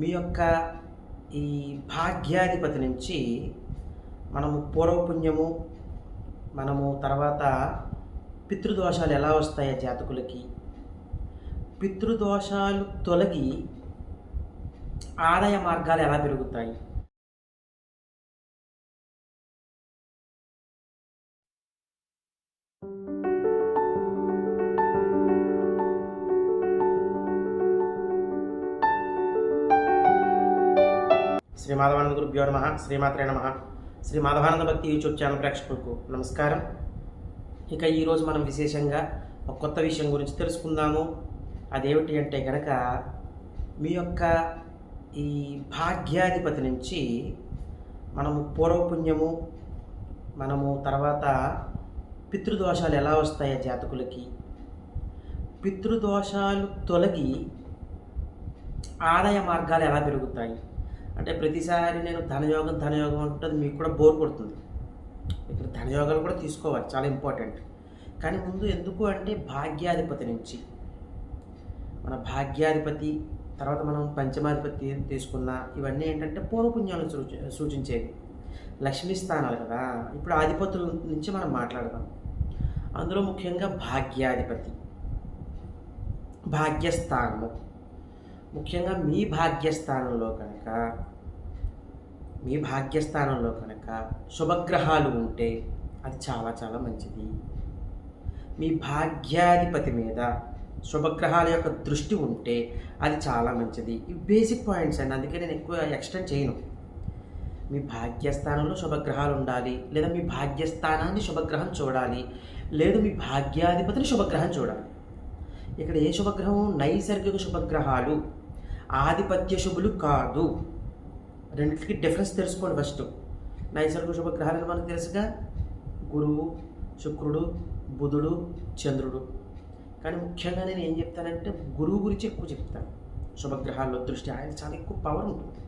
మీ యొక్క ఈ భాగ్యాధిపతి నుంచి మనము పూర్వపుణ్యము మనము తర్వాత పితృదోషాలు ఎలా వస్తాయో జాతకులకి పితృదోషాలు తొలగి ఆదాయ మార్గాలు ఎలా పెరుగుతాయి? శ్రీ మాధవానంద గురుభ్యో నమ శ్రీమాత్రే నమ. శ్రీ మాధవానంద భక్తి యూట్యూబ్ ఛానల్ ప్రేక్షకులకు నమస్కారం. ఇక ఈరోజు మనం విశేషంగా ఒక కొత్త విషయం గురించి తెలుసుకుందాము. అదేమిటి అంటే కనుక మీ యొక్క ఈ భాగ్యాధిపతి నుంచి మనము పూర్వపుణ్యము మనము తర్వాత పితృదోషాలు ఎలా వస్తాయో జాతకులకి? పితృదోషాలు తొలగి ఆదాయ మార్గాలు ఎలా పెరుగుతాయి? అంటే ప్రతిసారి నేను ధనయోగం ధనయోగం అంటుంది మీకు కూడా బోర్ కొడుతుంది. ఇక్కడ ధనయోగాలు కూడా తీసుకోవాలి చాలా ఇంపార్టెంట్ కానీ ముందు ఎందుకు అంటే భాగ్యాధిపతి నుంచి. మన భాగ్యాధిపతి తర్వాత మనం పంచమాధిపతి తీసుకున్న ఇవన్నీ ఏంటంటే పూర్వపుణ్యాలను సూచి సూచించేవి. లక్ష్మీ స్థానాలు కదా ఇప్పుడు ఆధిపతుల నుంచి మనం మాట్లాడదాం. అందులో ముఖ్యంగా భాగ్యాధిపతి భాగ్యస్థానము. ముఖ్యంగా మీ భాగ్యస్థానంలో కనుక మీ భాగ్యస్థానంలో కనుక శుభగ్రహాలు ఉంటే అది చాలా చాలా మంచిది. మీ భాగ్యాధిపతి మీద శుభగ్రహాల యొక్క దృష్టి ఉంటే అది చాలా మంచిది. ఇవి బేసిక్ పాయింట్స్ అండి. అందుకే నేను ఎక్కువ ఎక్స్టెండ్ చేయను. మీ భాగ్యస్థానంలో శుభగ్రహాలు ఉండాలి లేదా మీ భాగ్యస్థానాన్ని శుభగ్రహం చూడాలి లేదు మీ భాగ్యాధిపతిని శుభగ్రహం చూడాలి. ఇక్కడ ఏ శుభగ్రహం? నైసర్గిక శుభగ్రహాలు. ఆధిపత్య శుభులు కాదు. రెండింటికి డిఫరెన్స్ తెలుసుకోండి ఫస్ట్ నైసర్గిక శుభగ్రహాలు మనకు తెలుసుగా? గురువు శుక్రుడు బుధుడు చంద్రుడు. కానీ ముఖ్యంగా నేను ఏం చెప్తానంటే గురువు గురించి ఎక్కువ చెప్తాను. శుభగ్రహాల్లో దృష్టి ఆయన చాలా ఎక్కువ పవర్ ఉంటుంది.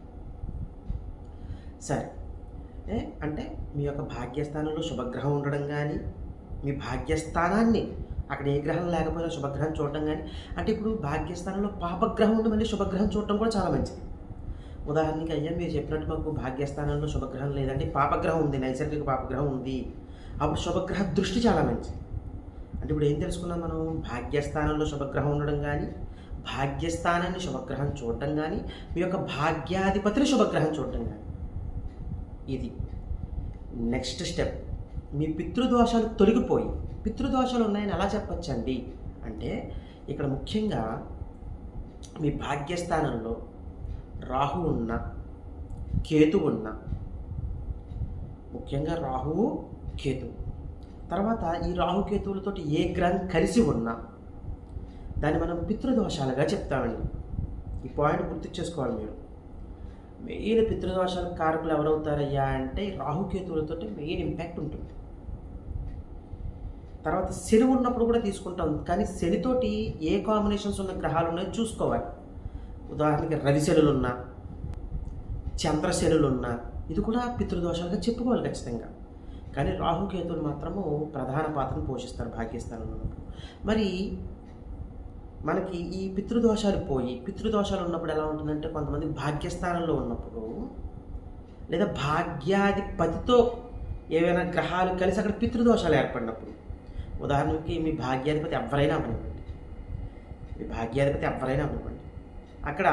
సరే. అంటే మీ యొక్క భాగ్యస్థానంలో శుభగ్రహం ఉండడం కానీ మీ భాగ్యస్థానాన్ని అక్కడ ఏ గ్రహం లేకపోయినా శుభగ్రహం చూడడం కానీ అంటే ఇప్పుడు భాగ్యస్థానంలో పాపగ్రహం ఉండి మళ్ళీ శుభగ్రహం చూడటం కూడా చాలా మంచిది. ఉదాహరణకి అయ్యా మీరు చెప్పినట్టు మాకు భాగ్యస్థానంలో శుభగ్రహం లేదంటే పాపగ్రహం ఉంది నైసర్గిక పాపగ్రహం ఉంది. అప్పుడు శుభగ్రహ దృష్టి చాలా మంచిది. అంటే ఇప్పుడు ఏం తెలుసుకున్నాం మనం? భాగ్యస్థానంలో శుభగ్రహం ఉండడం కానీ భాగ్యస్థానాన్ని శుభగ్రహం చూడటం కానీ మీ యొక్క భాగ్యాధిపతిని శుభగ్రహం చూడటం కానీ ఇది నెక్స్ట్ స్టెప్. మీ పితృదోషాలు తొలగిపోయి పితృదోషాలు ఉన్నాయని ఎలా చెప్పచ్చండి? అంటే ఇక్కడ ముఖ్యంగా మీ భాగ్యస్థానంలో రాహు ఉన్న కేతు ఉన్న ముఖ్యంగా రాహువు కేతు. తర్వాత ఈ రాహుకేతువులతోటి ఏ గ్రహం కలిసి ఉన్నా దాన్ని మనం పితృదోషాలుగా చెప్తామండి. ఈ పాయింట్ గుర్తు చేసుకోవాలి మీరు. మెయిన్ పితృదోషాల కారకులు ఎవరవుతారయ్యా అంటే రాహుకేతువులతో మెయిన్ ఇంపాక్ట్ ఉంటుంది. తర్వాత శని ఉన్నప్పుడు కూడా తీసుకుంటాం కానీ శనితోటి ఏ కాంబినేషన్స్ ఉన్న గ్రహాలు ఉన్నాయో చూసుకోవాలి. ఉదాహరణకి రవి శనులు ఉన్నా ఉన్నా ఇది కూడా పితృదోషాలుగా చెప్పుకోవాలి ఖచ్చితంగా. కానీ రాహుకేతులు మాత్రము ప్రధాన పాత్రను పోషిస్తారు భాగ్యస్థానంలో ఉన్నప్పుడు. మరి మనకి ఈ పితృదోషాలు పోయి పితృదోషాలు ఉన్నప్పుడు ఎలా ఉంటుందంటే కొంతమంది భాగ్యస్థానంలో ఉన్నప్పుడు లేదా భాగ్యాధిపతితో ఏవైనా గ్రహాలు కలిసి అక్కడ పితృదోషాలు ఏర్పడినప్పుడు. ఉదాహరణకి మీ భాగ్యాధిపతి ఎవరైనా అవనివ్వండి మీ భాగ్యాధిపతి ఎవరైనా అవనివ్వండి అక్కడ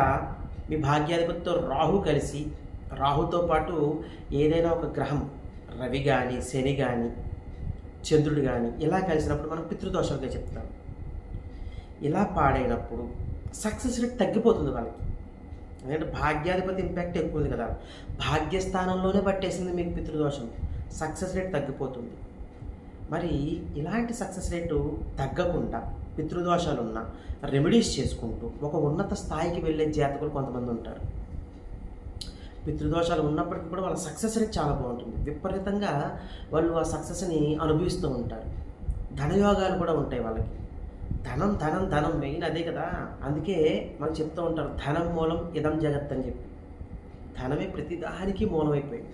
మీ భాగ్యాధిపతితో రాహు కలిసి రాహుతో పాటు ఏదైనా ఒక గ్రహం రవి కానీ శని కానీ చంద్రుడు కానీ ఇలా కలిసినప్పుడు మనం పితృదోషాలుగా చెప్తాం. ఇలా పాడైనప్పుడు సక్సెస్ రేట్ తగ్గిపోతుంది వాళ్ళకి. ఎందుకంటే భాగ్యాధిపతి ఇంపాక్ట్ ఎక్కువ ఉంది కదా. భాగ్యస్థానంలోనే పట్టేసింది మీకు పితృదోషం. సక్సెస్ రేట్ తగ్గిపోతుంది. మరి ఇలాంటి సక్సెస్ రేటు తగ్గకుండా పితృదోషాలున్న రెమెడీస్ చేసుకుంటూ ఒక ఉన్నత స్థాయికి వెళ్ళే జాతకులు కొంతమంది ఉంటారు. పితృదోషాలు ఉన్నప్పటికీ కూడా వాళ్ళ సక్సెస్ రేట్ చాలా బాగుంటుంది. విపరీతంగా వాళ్ళు ఆ సక్సెస్ని అనుభవిస్తూ ఉంటారు. ధనయోగాలు కూడా ఉంటాయి వాళ్ళకి. ధనం ధనం ధనం మెయిన్ అదే కదా. అందుకే మనం చెప్తూ ఉంటారు ధనం మూలం ఇదం జగత్ అని చెప్పి. ధనమే ప్రతిదానికి మూలమైపోయింది.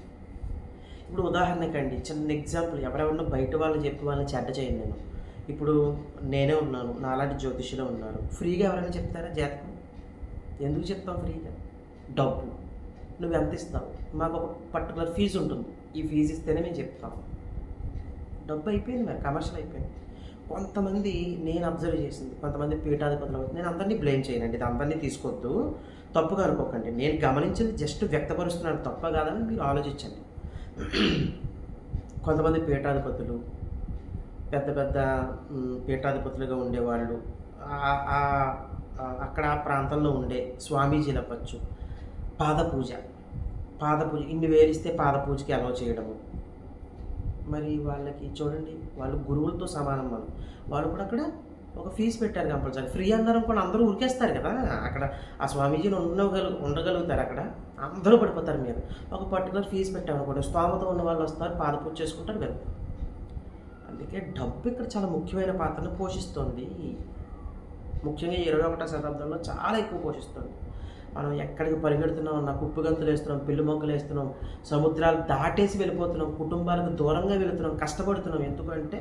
ఇప్పుడు ఉదాహరణకండి చిన్న ఎగ్జాంపుల్ ఎవరెవరినో బయట వాళ్ళు చెప్పి వాళ్ళని చెడ్డ చేయండి నేను. ఇప్పుడు నేనే ఉన్నాను నాలాంటి జ్యోతిష్యులు ఉన్నారు. ఫ్రీగా ఎవరైనా చెప్తారా జాతకం? ఎందుకు చెప్తావు ఫ్రీగా? డబ్బు. నువ్వు ఎంత ఇస్తావు? మాకు ఒక పర్టికులర్ ఫీజు ఉంటుంది. ఈ ఫీజు ఇస్తేనే మేము చెప్తాము డబ్బు అయిపోయింది మరి కమర్షియల్ అయిపోయింది. కొంతమంది నేను అబ్జర్వ్ చేసింది కొంతమంది పీఠాధిపతులు నేను అందరినీ బ్లేమ్ చేయనండి ఇది అందరినీ తీసుకోవద్దు. తప్పుగా అనుకోకండి. నేను గమనించింది జస్ట్ వ్యక్తపరుస్తున్నాను తప్ప కాదని మీరు ఆలోచించండి. కొంతమంది పీఠాధిపతులు పెద్ద పెద్ద పీఠాధిపతులుగా ఉండేవాళ్ళు. ఆ- అక్కడ ఆ ప్రాంతంలో ఉండే స్వామీజీలు అవ్వచ్చు పాద పూజ పాద పూజ ఇన్ని వేలిస్తే పాద పూజకి అలవ చేయడము. మరి వాళ్ళకి చూడండి వాళ్ళు గురువులతో సమానం మనం వాళ్ళు కూడా అక్కడ ఒక ఫీజు పెట్టారు కంపల్సరీ. ఫ్రీ అన్నారు కూడా అందరూ ఉరికేస్తారు కదా. అక్కడ ఆ స్వామీజీని ఉండగలు ఉండగలుగుతారు అక్కడ. అందరూ పడిపోతారు మీరు ఒక పర్టికులర్ ఫీజు పెట్టామనుకోండి. స్తోమత ఉన్న వాళ్ళు వస్తారు పాద పూజ చేసుకుంటారు వెళ్తారు అందుకే డబ్బు ఇక్కడ చాలా ముఖ్యమైన పాత్రను పోషిస్తుంది. ముఖ్యంగా ఇరవై ఒకటో శతాబ్దంలో చాలా ఎక్కువ పోషిస్తుంది. మనం ఎక్కడికి పరిగెడుతున్నాం నా కుప్పు గంతులు వేస్తున్నాం పిల్లి మొక్కలు వేస్తున్నాం సముద్రాలు దాటేసి వెళ్ళిపోతున్నాం కుటుంబాలకు దూరంగా వెళుతున్నాం కష్టపడుతున్నాం. ఎందుకంటే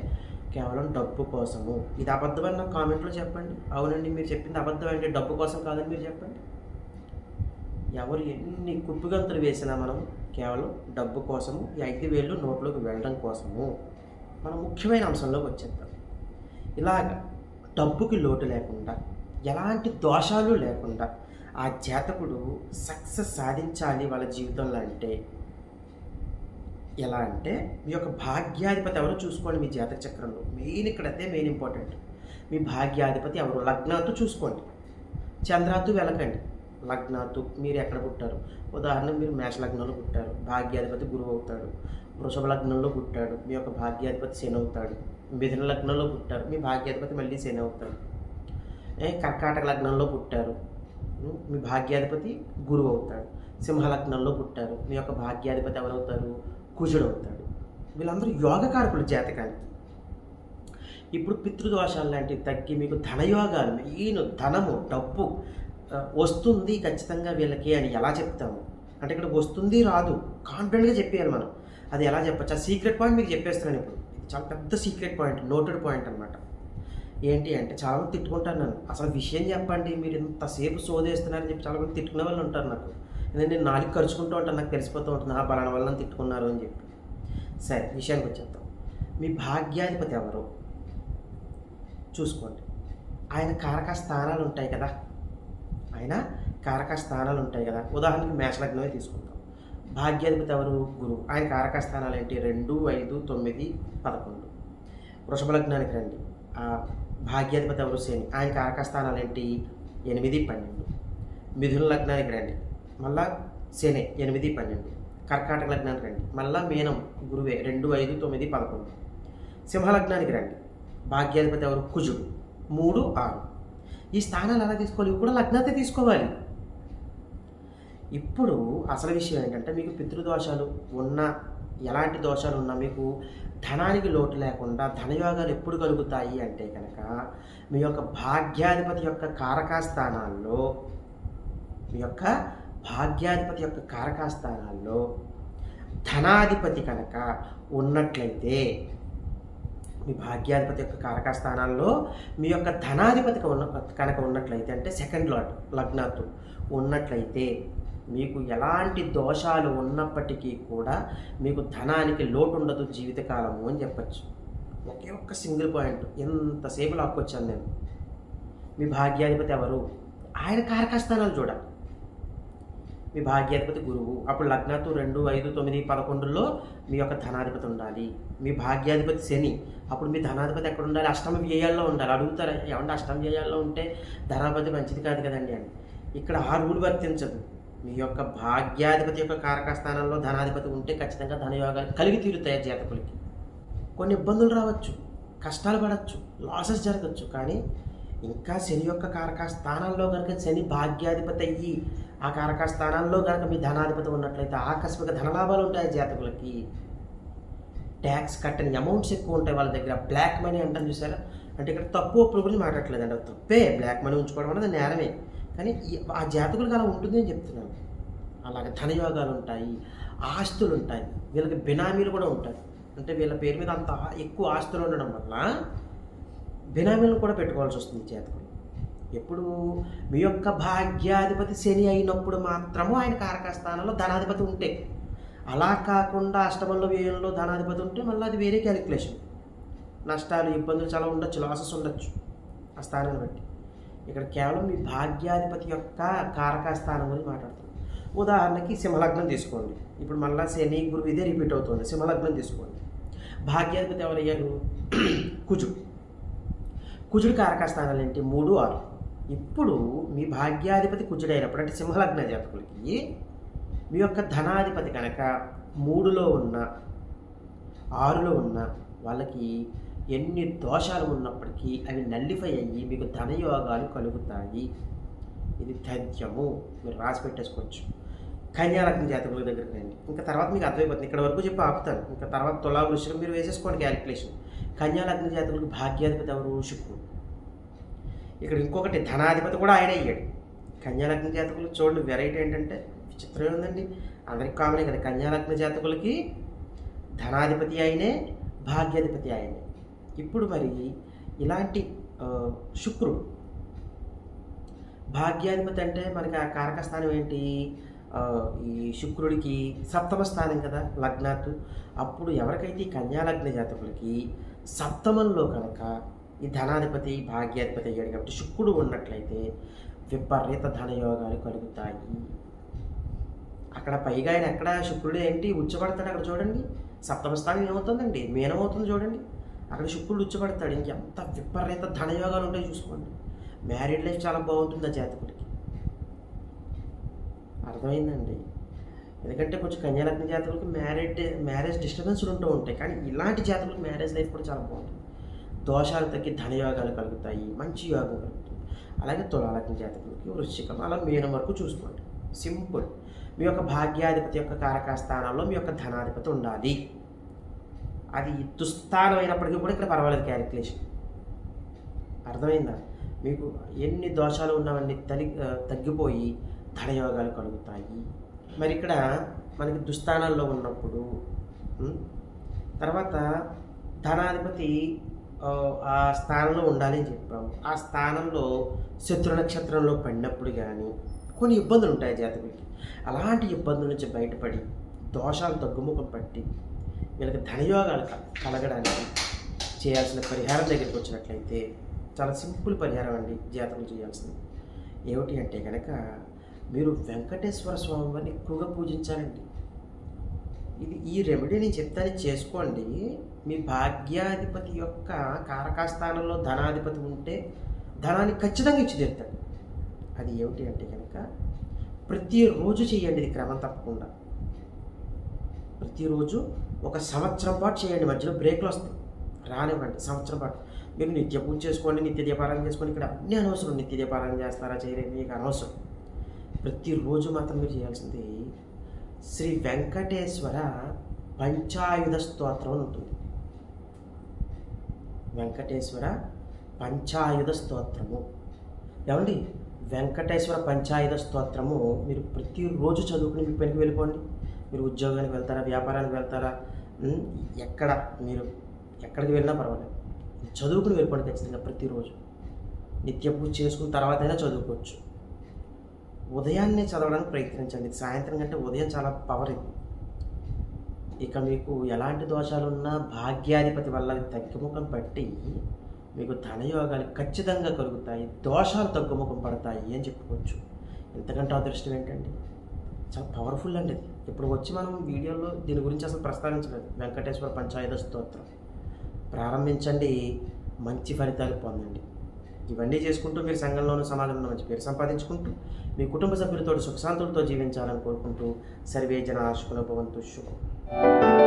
కేవలం డబ్బు కోసము. ఇది అబద్ధమని నాకు కామెంట్లో చెప్పండి. అవునండి మీరు చెప్పింది అబద్ధం అంటే డబ్బు కోసం కాదని మీరు చెప్పండి. ఎవరు ఎన్ని కుప్పిగంతులు వేసినా మనం కేవలం డబ్బు కోసము ఈ ఐదు వేళ్ళు నోట్లోకి వెళ్ళడం కోసము. మనం ముఖ్యమైన అంశంలోకి వచ్చేద్దాం. ఇలాగ డబ్బుకి లోటు లేకుండా ఎలాంటి దోషాలు లేకుండా ఆ జాతకుడు సక్సెస్ సాధించాలి వాళ్ళ జీవితంలో అంటే ఎలా అంటే మీ యొక్క భాగ్యాధిపతి ఎవరో చూసుకోండి మీ జాతక చక్రంలో. మెయిన్ ఇక్కడ మెయిన్ ఇంపార్టెంట్. మీ భాగ్యాధిపతి ఎవరు? లగ్నాత్తు చూసుకోండి. చంద్రాత్తు వెలకండి. లగ్నాత్తు మీరు ఎక్కడ పుట్టారు? ఉదాహరణ మీరు మేష లగ్నంలో పుట్టారు. భాగ్యాధిపతి గురువు అవుతాడు. వృషభ లగ్నంలో పుట్టాడు. మీ యొక్క భాగ్యాధిపతి శని అవుతాడు. మిథున లగ్నంలో పుట్టారు మీ భాగ్యాధిపతి మళ్ళీ శని అవుతాడు. ఏ కర్కాటక లగ్నంలో పుట్టారు. మీ భాగ్యాధిపతి గురువు అవుతాడు. సింహ లగ్నంలో పుట్టారు. మీ యొక్క భాగ్యాధిపతి ఎవరవుతారు? కుజుడు అవుతాడు. వీళ్ళందరూ యోగకారకులు జాతకానికి. ఇప్పుడు పితృదోషాలు లాంటివి తగ్గి మీకు ధనయోగాలు ఈయన ధనము డబ్బు వస్తుంది ఖచ్చితంగా వీళ్ళకి అని ఎలా చెప్తాము? అంటే ఇక్కడ వస్తుంది రాదు. కాన్ఫిడెంట్గా చెప్పేయాలి మనం. అది ఎలా చెప్పచ్చు? ఆ సీక్రెట్ పాయింట్ మీకు చెప్పేస్తున్నాను ఇప్పుడు. ఇది చాలా పెద్ద సీక్రెట్ పాయింట్ నోటెడ్ పాయింట్ అనమాట ఏంటి అంటే చాలామంది తిట్టుకుంటారు నన్ను. అసలు విషయం చెప్పండి మీరు ఇంతసేపు సోదేస్తున్నారని చెప్పి చాలామంది తిట్టుకునే వాళ్ళు ఉంటారు నాకు. ఎందుకంటే నేను నాలుగు ఖర్చుకుంటూ ఉంటాను నాకు తెలిసిపోతూ ఉంటుంది ఆ బలాన వల్ల తిట్టుకున్నారు అని చెప్పి. సరే విషయానికి వచ్చేద్దాం. మీ భాగ్యాధిపతి ఎవరు? చూసుకోండి. ఆయన కారక స్థానాలు ఉంటాయి కదా. ఆయన కారక స్థానాలు ఉంటాయి కదా. ఉదాహరణకి మేషలగ్నమే తీసుకుందాం. భాగ్యాధిపతి ఎవరు? గురువు ఆయన కారక స్థానాలు ఏంటి? రెండు ఐదు తొమ్మిది పదకొండు. వృషభ లగ్నానికి రండి. ఆ భాగ్యాధిపతి ఎవరు? శని. ఆయన కారక స్థానాలు ఏంటి? ఎనిమిది పన్నెండు. మిథున లగ్నానికి రండి. మళ్ళా శని ఎనిమిది పన్నెండు. కర్కాటక లగ్నానికి రండి. మళ్ళా మీనం గురువే రెండు ఐదు తొమ్మిది పదకొండు. సింహ లగ్నానికి రండి. భాగ్యాధిపతి ఎవరు? కుజుడు. మూడు ఆరు. ఈ స్థానాలు ఎలా తీసుకోవాలి? ఇవి కూడా లగ్నతే తీసుకోవాలి. ఇప్పుడు అసలు విషయం ఏంటంటే మీకు పితృదోషాలు ఉన్న ఎలాంటి దోషాలు ఉన్నా మీకు ధనానికి లోటు లేకుండా ధనయోగాలు ఎప్పుడు కలుగుతాయి అంటే కనుక మీ యొక్క భాగ్యాధిపతి యొక్క కారకాస్థానాల్లో మీ యొక్క భాగ్యాధిపతి యొక్క కారకాస్థానాల్లో ధనాధిపతి కనుక ఉన్నట్లయితే మీ భాగ్యాధిపతి యొక్క కారకస్థానాల్లో మీ యొక్క ధనాధిపతి ఉన్న కనుక ఉన్నట్లయితే అంటే సెకండ్ లాట్ లగ్నాత్తు ఉన్నట్లయితే మీకు ఎలాంటి దోషాలు ఉన్నప్పటికీ కూడా మీకు ధనానికి లోటు ఉండదు జీవితకాలము అని చెప్పచ్చు. ఒకే ఒక్క సింగిల్ పాయింట్. ఎంతసేపు లాక్కొచ్చాను నేను? మీ భాగ్యాధిపతి ఎవరు? ఆయన కారకస్థానాలు చూడాలి మీ భాగ్యాధిపతి గురువు. అప్పుడు లగ్నతో రెండు ఐదు తొమ్మిది పదకొండులో మీ యొక్క ధనాధిపతి ఉండాలి. మీ భాగ్యాధిపతి శని. అప్పుడు మీ ధనాధిపతి ఎక్కడ ఉండాలి? అష్టమ వ్యయాల్లో ఉండాలి. అడుగుతారు? ఏమంటే అష్టమ వ్యయాల్లో ఉంటే ధనాధిపతి మంచిది కాదు కదండి అని. ఇక్కడ ఆ రూల్ వర్తించదు. మీ యొక్క భాగ్యాధిపతి యొక్క కారక స్థానంలో ధనాధిపతి ఉంటే ఖచ్చితంగా ధనయోగాలు కలిగి తీరుతాయి జాతకులకి కొన్ని ఇబ్బందులు రావచ్చు కష్టాలు పడవచ్చు లాసెస్ జరగచ్చు కానీ ఇంకా శని యొక్క కారక స్థానాల్లో కనుక శని భాగ్యాధిపతి అయ్యి ఆ కారక స్థానాల్లో కనుక మీ ధనాధిపతి ఉన్నట్లయితే ఆకస్మిక ధనలాభాలు ఉంటాయి జాతకులకి ట్యాక్స్ కట్టని అమౌంట్స్ ఎక్కువ ఉంటాయి వాళ్ళ దగ్గర. బ్లాక్ మనీ అంటాం చూసారా? అంటే ఇక్కడ తప్పు ఒప్పుడు గురించి మాట్లాడలేదండి తప్పే బ్లాక్ మనీ ఉంచుకోవడం అనేది నేరమే. కానీ ఆ జాతకులకు అలా ఉంటుంది అని చెప్తున్నాను. అలాగే ధనయోగాలు ఉంటాయి ఆస్తులు ఉంటాయి వీళ్ళకి బినామీలు కూడా ఉంటాయి. అంటే వీళ్ళ పేరు మీద అంత ఎక్కువ ఆస్తులు ఉండడం వల్ల బినామీలను కూడా పెట్టుకోవాల్సి వస్తుంది జాతకులు. ఎప్పుడు మీ యొక్క భాగ్యాధిపతి శని అయినప్పుడు మాత్రము ఆయన కారక స్థానంలో ధనాధిపతి ఉంటే. అలా కాకుండా అష్టమంలో వ్యయంలో ధనాధిపతి ఉంటే మళ్ళీ అది వేరే క్యాలిక్యులేషన్. నష్టాలు ఇబ్బందులు చాలా ఉండొచ్చు లాసెస్ ఉండొచ్చు. ఆ స్థానాన్ని బట్టి. ఇక్కడ కేవలం మీ భాగ్యాధిపతి యొక్క కారక స్థానం గురించి మాట్లాడుతున్నాం ఉదాహరణకి సింహలగ్నం తీసుకోండి. ఇప్పుడు మళ్ళీ శని గురువు ఇదే రిపీట్ అవుతుంది. సింహలగ్నం తీసుకోండి. భాగ్యాధిపతి ఎవరయ్యారు? కుజుడు. కుజుడు కారక స్థానాలు ఏంటి? మూడు ఆరు. ఇప్పుడు మీ భాగ్యాధిపతి కుజుడైనప్పుడు అయినప్పుడు అంటే సింహలగ్న జాతకులకి మీ యొక్క ధనాధిపతి కనుక మూడులో ఉన్న ఆరులో ఉన్న వాళ్ళకి ఎన్ని దోషాలు ఉన్నప్పటికీ అవి నల్లిఫై అయ్యి మీకు ధనయోగాలు కలుగుతాయి. ఇది తథ్యము మీరు రాసి పెట్టేసుకోవచ్చు. కన్యాలగ్న జాతకుల దగ్గరికి రండి. ఇంకా తర్వాత మీకు అర్థమైపోతుంది. ఇక్కడ వరకు చెప్పి ఆపుతాను. ఇంకా తర్వాత తులా వృషికం మీరు వేసేసుకోండి క్యాలిక్యులేషన్ కన్యాలగ్న జాతకులకు భాగ్యాధిపతి ఎవరు? శుక్రుడు. ఇక్కడ ఇంకొకటి ధనాధిపతి కూడా ఆయన అయ్యాడు. కన్యాలగ్న జాతకులు చూడండి వెరైటీ ఏంటంటే విచిత్రం ఉందండి. అందరికి కామనే కదా. కన్యాలగ్న జాతకులకి ధనాధిపతి ఆయనే భాగ్యాధిపతి ఆయనే. ఇప్పుడు మరి ఇలాంటి శుక్రుడు భాగ్యాధిపతి అంటే మనకి ఆ కారక స్థానం ఏంటి ఈ శుక్రుడికి సప్తమ స్థానం కదా లగ్నాత్ అప్పుడు ఎవరికైతే ఈ కన్యాలగ్న జాతకులకి సప్తమంలో కనుక ఈ ధనాధిపతి భాగ్యాధిపతి అయ్యాడు కాబట్టి శుక్రుడు ఉన్నట్లయితే విపరీత ధనయోగాలు కలుగుతాయి. అక్కడ పైగా ఆయన ఎక్కడ? శుక్రుడు ఏంటి? ఉచ్చబడతాడు అక్కడ చూడండి. సప్తమ స్థానం ఏమవుతుందండి? మీనమవుతుంది చూడండి. అక్కడ శుక్రుడు ఉచ్చబడతాడు. ఇంకెంత విపరీత ధనయోగాలు ఉంటాయి చూసుకోండి. మ్యారీడ్ లైఫ్ చాలా బాగుంటుంది ఆ జాతకుడికి. అర్థమైందండి? ఎందుకంటే కొంచెం కన్యాలగ్న జాతకులకు మ్యారేడ్ మ్యారేజ్ డిస్టర్బెన్స్లు ఉంటూ ఉంటాయి. కానీ ఇలాంటి జాతకులకు మ్యారేజ్ లైఫ్ కూడా చాలా బాగుంటుంది. దోషాలు తగ్గి ధనయోగాలు కలుగుతాయి. మంచి యోగం కలుగుతుంది. అలాగే తులాలగ్న జాతకులకి వృశ్చికం అలా మీనం వరకు చూసుకోండి. సింపుల్ మీ యొక్క భాగ్యాధిపతి యొక్క కారక స్థానంలో మీ యొక్క ధనాధిపతి ఉండాలి. అది దుస్థానం అయినప్పటికీ కూడా ఇక్కడ పర్వాలేదు క్యాలిక్యులేషన్. అర్థమైందా? మీకు ఎన్ని దోషాలు ఉన్నవన్నీ తలి తగ్గిపోయి ధనయోగాలు కలుగుతాయి. మరి ఇక్కడ మనకి దుస్థానాల్లో ఉన్నప్పుడు తర్వాత ధనాధిపతి ఆ, ఆ స్థానంలో ఉండాలి అని చెప్పాము ఆ స్థానంలో శత్రు నక్షత్రంలో పడినప్పుడు కానీ కొన్ని ఇబ్బందులు ఉంటాయి జాతకుడికి అలాంటి ఇబ్బందుల నుంచి బయటపడి దోషాలు తగ్గుముఖం పట్టి వీళ్ళకి ధనయోగాలు కలగడానికి చేయాల్సిన పరిహారం దగ్గరికి వచ్చినట్లయితే చాలా సింపుల్ పరిహారం అండి జాతకం చేయాల్సింది. ఏమిటి అంటే కనుక మీరు వెంకటేశ్వర స్వామి వారిని ఎక్కువగా పూజించాలండి. ఇది ఈ రెమెడీ నేను చెప్తాను చేసుకోండి. మీ భాగ్యాధిపతి యొక్క కారకాస్థానంలో ధనాధిపతి ఉంటే ధనాన్ని ఖచ్చితంగా ఇచ్చి తీరుతాడు. అది ఏమిటి అంటే కనుక ప్రతిరోజు చేయండి ఇది క్రమం తప్పకుండా. ప్రతిరోజు ఒక సంవత్సరం పాటు చేయండి మధ్యలో బ్రేక్లు వస్తాయి. రానివ్వండి సంవత్సరం పాటు. మీరు నిత్య పూజ చేసుకోండి నిత్య దీపారాధన చేసుకోండి ఇక్కడ అన్నీ అనవసరం. నిత్య దీపారాధన చేస్తారా చేయలేదు? మీకు అనవసరం. ప్రతిరోజు మాత్రం మీరు చేయాల్సింది శ్రీ వెంకటేశ్వర పంచాయుధ స్తోత్రం అని ఉంటుంది. వెంకటేశ్వర పంచాయుధ స్తోత్రము. ఏమండి? వెంకటేశ్వర పంచాయుధ స్తోత్రము మీరు ప్రతిరోజు చదువుకుని మీ పనికి వెళ్ళిపోండి. మీరు ఉద్యోగానికి వెళ్తారా వ్యాపారానికి వెళ్తారా ఎక్కడ మీరు ఎక్కడికి వెళ్ళినా పర్వాలేదు. చదువుకుని వెళ్ళిపోండి ఖచ్చితంగా ప్రతిరోజు. నిత్య పూజ చేసుకున్న తర్వాత అయినా చదువుకోవచ్చు. ఉదయాన్నే చదవడానికి ప్రయత్నించండి. సాయంత్రం కంటే ఉదయం చాలా పవర్ ఇది. ఇక మీకు ఎలాంటి దోషాలు ఉన్నా భాగ్యాధిపతి వల్ల తగ్గుముఖం పట్టి మీకు ధనయోగాలు ఖచ్చితంగా కలుగుతాయి. దోషాలు తగ్గుముఖం పడతాయి అని చెప్పుకోవచ్చు. ఎంతకంటే అదృష్టం ఏంటండి? చాలా పవర్ఫుల్ అండి అది. ఇప్పుడు వచ్చి మనం వీడియోలో దీని గురించి అసలు ప్రస్తావించలేదు. వెంకటేశ్వర పంచాయత స్తోత్రం. ప్రారంభించండి మంచి ఫలితాలు పొందండి. ఇవన్నీ చేసుకుంటూ మీరు సంఘంలోనూ సమాజంలో మంచి పేరు సంపాదించుకుంటూ మీ కుటుంబ సభ్యులతో సుఖశాంతులతో జీవించాలని కోరుకుంటూ సర్వే జన ఆశకుల భవంతు శుభం.